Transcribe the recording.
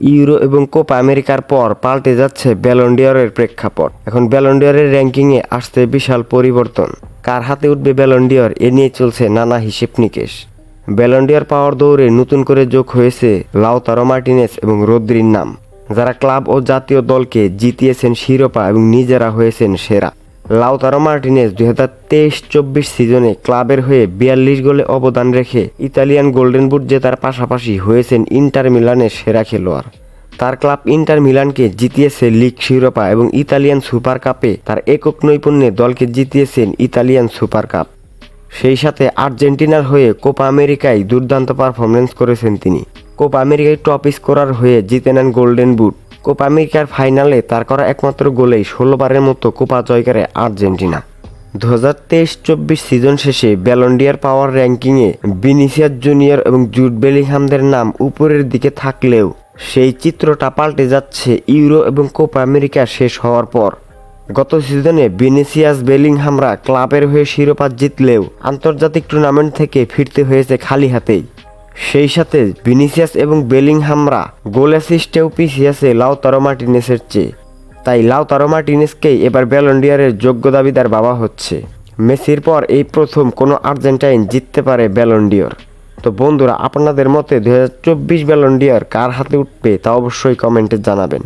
Euro এবং Copa আমেরিকার পর পাল্টে যাচ্ছে ব্যালন্ডিয়রের প্রেক্ষাপট। এখন ব্যালন্ডিয়রের র্যাঙ্কিংয়ে আসছে বিশাল পরিবর্তন। কার হাতে উঠবে ব্যালন্ডিয়র এ নিয়ে চলছে নানা হিসেব নিকেশ। ব্যালন্ডিয়র পাওয়ার দৌড়ে নতুন করে যোগ হয়েছে লাউতারো মার্টিনেস এবং রদ্রির নাম। যারা ক্লাব ও জাতীয় দলকে জিতিয়েছেন শিরোপা এবং নিজেরা হয়েছেন সেরা। লাউতারো মার্টিনেস দুই হাজার তেইশ চব্বিশ সিজনে ক্লাবের হয়ে বিয়াল্লিশ গোলে অবদান রেখে ইতালিয়ান গোল্ডেন বুট জেতার পাশাপাশি হয়েছেন ইন্টার মিলানের সেরা খেলোয়াড়। তার ক্লাব ইন্টার মিলানকে জিতিয়েছে লিগ শিরোপা এবং ইতালিয়ান সুপার কাপে তার একক নৈপুণ্যে দলকে জিতিয়েছেন ইতালিয়ান সুপার কাপ। সেই সাথে আর্জেন্টিনার হয়ে কোপা আমেরিকায় দুর্দান্ত পারফরমেন্স করেছেন তিনি। কোপা আমেরিকায় টপ স্কোরার হয়ে জিতে নেন গোল্ডেন বুট। কোপা আমেরিকার ফাইনালে তার করা একমাত্র গোলেই ষোলোবারের মতো কোপা জয় করে আর্জেন্টিনা। দু হাজার তেইশ চব্বিশ সিজন শেষে ব্যালন্ডিয়ার পাওয়ার র্যাঙ্কিংয়ে বিনিসিয়াস জুনিয়র এবং জুট বেলিংহামদের নাম উপরের দিকে থাকলেও সেই চিত্রটা পাল্টে যাচ্ছে ইউরো এবং কোপা আমেরিকা শেষ হওয়ার পর। গত সিজনে বিনিসিয়াস বেলিংহামরা ক্লাবের হয়ে শিরোপা জিতলেও আন্তর্জাতিক টুর্নামেন্ট থেকে ফিরতে হয়েছে খালি হাতেই। সেই সাথে ভিনিসিয়াস এবং বেলিংহামরা গোল অ্যাসিস্টেও পিছিয়ে আছে লাউতারো মার্টিনেসের চেয়ে। তাই লাউতারো মার্টিনেসকেই এবার ব্যালন্ডিয়ারের যোগ্য দাবিদার বাবা হচ্ছে। মেসির পর এই প্রথম কোনো আর্জেন্টাইন জিততে পারে ব্যালন্ডিয়র তো বন্ধুরা, আপনাদের মতে দু হাজার চব্বিশ ব্যালন্ডিয়ার কার হাতে উঠবে তা অবশ্যই কমেন্টে জানাবেন।